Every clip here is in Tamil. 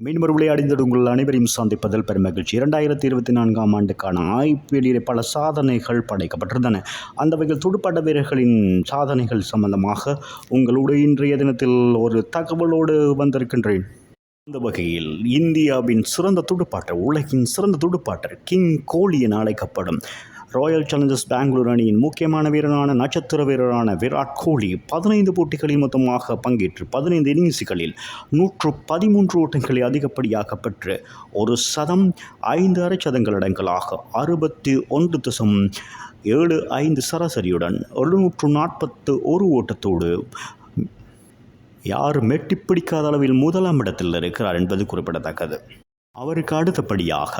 மீண்டும் விளையாடிந்தது உங்கள் அனைவரையும் சந்திப்பதில் பெரும் மகிழ்ச்சி இரண்டாயிரத்தி இருபத்தி நான்காம் ஆண்டுக்கான ஐபிஎல்லில் பல சாதனைகள் படைக்கப்பட்டிருந்தன. அந்த வகையில் துடுப்பாட்ட வீரர்களின் சாதனைகள் சம்பந்தமாக உங்களுடைய இன்றைய தினத்தில் ஒரு தகவலோடு வந்திருக்கின்றேன். அந்த வகையில் இந்தியாவின் சிறந்த துடுப்பாட்டர் உலகின் சிறந்த துடுப்பாட்டர் கிங் கோலி என அழைக்கப்படும் ராயல் சேலஞ்சர்ஸ் பெங்களூர் அணியின் முக்கியமான வீரரான நட்சத்திர வீரரான விராட் கோலி பதினைந்து போட்டிகளில் மொத்தமாக பங்கேற்று பதினைந்து இன்னிங்ஸுகளில் நூற்று பதிமூன்று ஓட்டங்களை அதிகப்படியாக பெற்று ஒரு சதம் ஐந்து அரைச்சதங்கள் அடங்கலாக அறுபத்தி ஒன்று தசம் ஏழு ஐந்து சராசரியுடன் எழுநூற்று நாற்பத்து ஒரு ஓட்டத்தோடு யார் மெட்டி பிடிக்காத அளவில் முதலாம் இடத்தில் இருக்கிறார் என்பது குறிப்பிடத்தக்கது. அவருக்கு அடுத்தபடியாக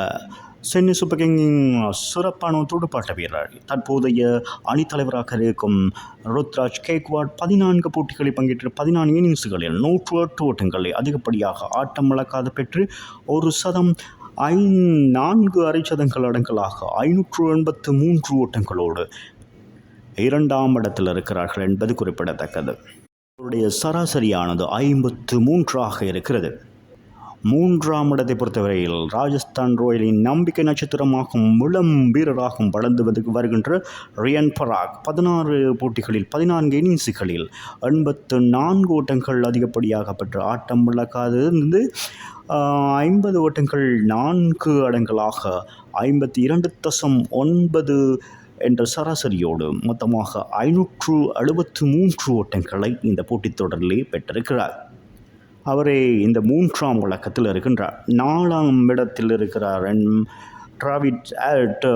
சென்னை சூப்பர் கிங்கின் சிறப்பான துடுப்பாட்ட வீரர் தற்போதைய அணித்தலைவராக இருக்கும் ருத்ராஜ் கேக்வாட் பதினான்கு போட்டிகளில் பங்கேற்று பதினான்கு இன்னிங்ஸுகளில் நூற்று எட்டு ஓட்டங்களை அதிகப்படியாக ஆட்டம் இழக்காது பெற்று ஒரு சதம் ஐ நான்கு அரைச்சதங்கள் அடங்கலாக ஐநூற்று எண்பத்து மூன்று ஓட்டங்களோடு இரண்டாம் இடத்தில் இருக்கிறார்கள் என்பது குறிப்பிடத்தக்கது. அவருடைய சராசரியானது ஐம்பத்து மூன்றாக இருக்கிறது. மூன்றாம் இடத்தை பொறுத்தவரையில் ராஜஸ்தான் ராயலின் நம்பிக்கை நட்சத்திரமாகும் முளம் வீரராகவும் வளர்ந்து வந்து வருகின்ற ரியன் பராக். பதினாறு போட்டிகளில் பதினான்கு இன்னிங்ஸுகளில் எண்பத்து நான்கு ஓட்டங்கள் அதிகப்படியாக பெற்று ஆட்டம் விளக்காதிருந்து ஐம்பது ஓட்டங்கள் நான்கு அடங்களாக ஐம்பத்தி இரண்டு தசம் ஒன்பது என்ற சராசரியோடு மொத்தமாக ஐநூற்று எழுபத்து மூன்று ஓட்டங்களை இந்த போட்டித் தொடரிலே பெற்றிருக்கிறார். அவரே இந்த மூன்றாம் வழக்கத்தில் இருக்கின்றார். நாலாம் இடத்தில் இருக்கிறார் டிராவிட் அட்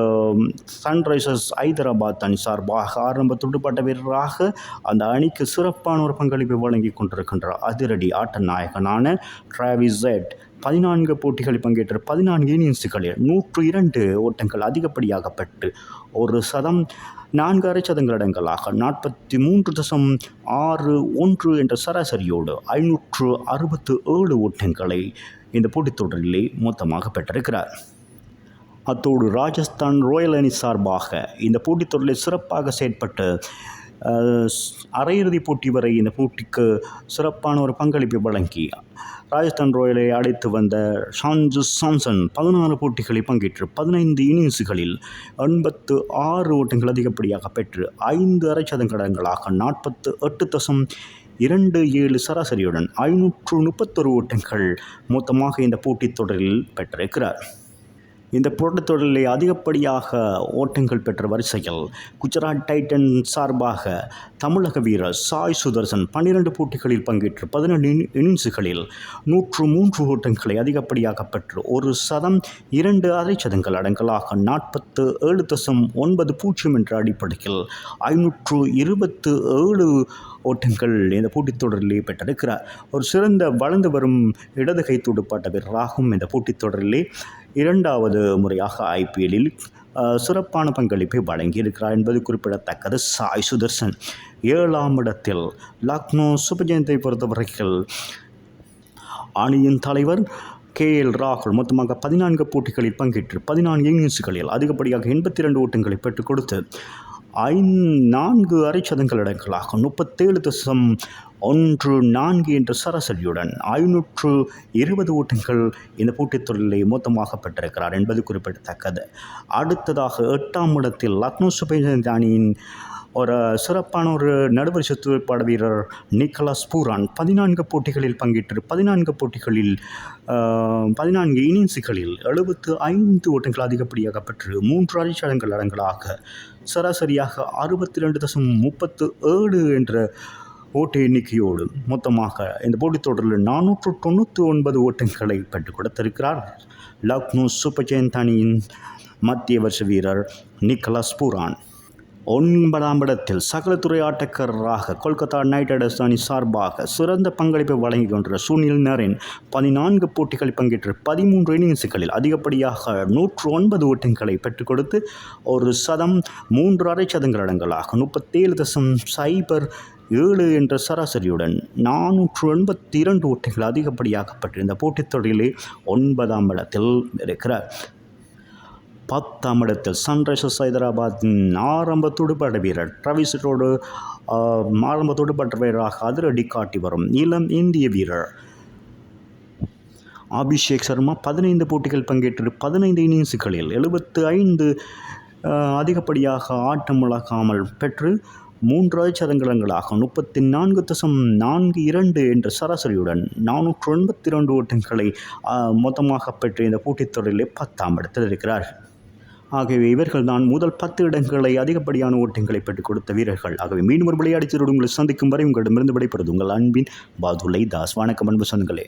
சன்ரைசர்ஸ் ஹைதராபாத் அணி சார்பாக ஆரம்ப துடுப்பாட்ட வீரராக அந்த அணிக்கு சிறப்பான ஒரு பங்களிப்பை வழங்கி கொண்டிருக்கின்றார். அதிரடி ஆட்ட நாயகனான டிராவிஸ் ஜெட் பதினான்கு போட்டிகளில் பங்கேற்ற பதினான்கு இன்னிங்ஸுகளில் நூற்று இரண்டு ஓட்டங்கள் அதிகப்படியாகப்பட்டு ஒரு சதம் நான்கு அரை சதங்களடங்களாக நாற்பத்தி மூன்று தசம் ஆறு ஒன்று என்ற சராசரியோடு ஐநூற்று அறுபத்து ஏழு ஓட்டங்களை இந்த போட்டித் தொடரிலே மொத்தமாக பெற்றிருக்கிறார். அத்தோடு ராஜஸ்தான் ராயல் அணி சார்பாக இந்த போட்டித் தொடரில் சிறப்பாக செயற்பட்டு அரையிறுதி போட்டி வரை இந்த போட்டிக்கு சிறப்பான ஒரு பங்களிப்பை வழங்கி ராஜஸ்தான் ராயலை அழைத்து வந்த ஷான்ஜு சாம்சன் பதினாறு போட்டிகளில் பங்கேற்று பதினைந்து இன்னிங்ஸுகளில் எண்பத்து ஆறு ஓட்டங்கள் அதிகப்படியாக பெற்று ஐந்து அரை சதங்கடங்களாக நாற்பத்து எட்டு தசம் இரண்டு ஏழு சராசரியுடன் ஐநூற்று முப்பத்தொரு ஓட்டங்கள் மொத்தமாக இந்த போட்டித் தொடரில் பெற்றிருக்கிறார். இந்த போட்டத்தொடரிலே அதிகப்படியாக ஓட்டங்கள் பெற்ற வரிசையில் குஜராத் டைட்டன் சார்பாக தமிழக வீரர் சாய் சுதர்சன் பன்னிரண்டு போட்டிகளில் பங்கேற்று பதினெண்டு இன்னிங்ஸுகளில் நூற்று மூன்று ஓட்டங்களை அதிகப்படியாக பெற்று ஒரு சதம் இரண்டு அரை சதங்கள் அடங்கலாக நாற்பத்து ஏழு தசம் ஒன்பது பூஜ்ஜியம் என்ற அடிப்படையில் ஐநூற்று இருபத்து ஏழு ஓட்டங்கள் இந்த போட்டித்தொடரிலே பெற்றிருக்கிறார். ஒரு சிறந்த வளர்ந்து வரும் இடது கை துடுப்பாட்ட வீரராகும் இந்த போட்டித்தொடரிலே இரண்டாவது முறையாக ஐபிஎல்லில் சிறப்பான பங்களிப்பை வழங்கியிருக்கிறார் என்பது குறிப்பிடத்தக்கது. சாய் சுதர்சன் ஏழாம் இடத்தில் லக்னோ சூப்பர் ஜெயந்தை பொறுத்தவரையில் அணியின் தலைவர் கே எல் ராகுல் மொத்தமாக பதினான்கு போட்டிகளில் பங்கேற்று பதினான்கு இன்னிங்ஸுகளில் அதிகப்படியாக எண்பத்தி ரெண்டு ஓட்டங்களை பெற்றுக் கொடுத்து நான்கு அரை சதங்கள் அடங்கலாக. முப்பத்தேழு தசம் ஒன்று நான்கு என்ற சராசரியுடன் ஐநூற்று இருபது ஓட்டங்கள் இந்த போட்டித் தொடரிலே மொத்தமாக பெற்றிருக்கிறார் என்பது குறிப்பிடத்தக்கது. அடுத்ததாக எட்டாம் இடத்தில் லக்னோ சூப்பர் அணியின் ஒரு சிறப்பான ஒரு நடுவரிசை துடுப்பாட வீரர் நிக்கலாஸ் பூரான் பதினான்கு போட்டிகளில் பங்கேற்று பதினான்கு போட்டிகளில் பதினான்கு இன்னிங்ஸுகளில் எழுபத்து ஐந்து ஓட்டங்கள் அதிகப்படியாக பெற்று மூன்று அரைச்சடங்கள் அடங்களாக சராசரியாக அறுபத்தி ரெண்டு தசம் முப்பத்து ஏழு என்ற ஓட்டு எண்ணிக்கையோடு மொத்தமாக இந்த போட்டித் தொடரில் நானூற்று தொண்ணூற்றி ஒன்பது ஓட்டங்களை பெற்றுக் கொடுத்திருக்கிறார். லக்னோ சூப்பர் ஜெயந்த் அணியின் மத்திய வருஷ வீரர் நிக்கலாஸ் பூரான். ஒன்பதாம் இடத்தில் சகலத்துறை ஆட்டக்காரராக கொல்கத்தா நைட் ரைடர்ஸ் அணி சார்பாக சிறந்த பங்களிப்பை வழங்கி கொண்ட சுனில் நரேன் பதினான்கு போட்டிகளில் பங்கேற்று பதிமூன்று இன்னிங்ஸுகளில் அதிகப்படியாக நூற்று ஒன்பது ஓட்டங்களை பெற்றுக் கொடுத்து ஒரு சதம் மூன்று அரை சதங்கள் அடங்கலாக முப்பத்தேழு தசம் சைபர் ஏழு என்ற சராசரியுடன் நானூற்று எண்பத்தி இரண்டு ஓட்டங்கள் அதிகப்படியாகப்பட்டிருந்த போட்டித் தொடரிலே ஒன்பதாம் இடத்தில் இருக்கிறார். பத்தாம் இடத்தில் சன்ரைசர்ஸ் ஹைதராபாத்தின் ஆரம்ப துடுப்பாட்ட வீரர் ட்ரவிஸோடு ஆரம்ப துடுப்பாட்ட வீரராக அதிரடி காட்டி வரும் இளம் இந்திய வீரர். அபிஷேக் சர்மா பதினைந்து போட்டிகள் பங்கேற்று பதினைந்து இன்னிங்ஸுகளில் எழுபத்து ஐந்து அதிகப்படியாக ஆட்டம் இழக்காமல் பெற்று மூன்று சதங்கலங்களாக முப்பத்தி நான்கு தசம் நான்கு இரண்டு என்ற சராசரியுடன் நானூற்று எண்பத்தி ரெண்டு ஓட்டங்களை மொத்தமாக பெற்று இந்த போட்டித் தொடரிலே பத்தாம் இடத்தில் இருக்கிறார் ஆகவே இவர்கள் தான் முதல் பத்து இடங்களை அதிகப்படியான ஓட்டங்களை பெற்றுக் கொடுத்த வீரர்கள். ஆகவே மீண்டும் ஒரு விளையாடி உங்களை சந்திக்கும் வரை உங்களிடமிருந்து விடைபெறுவது உங்கள் அன்பின் பாதுலை தாஸ். வணக்கம் அன்பு சொந்தங்களே.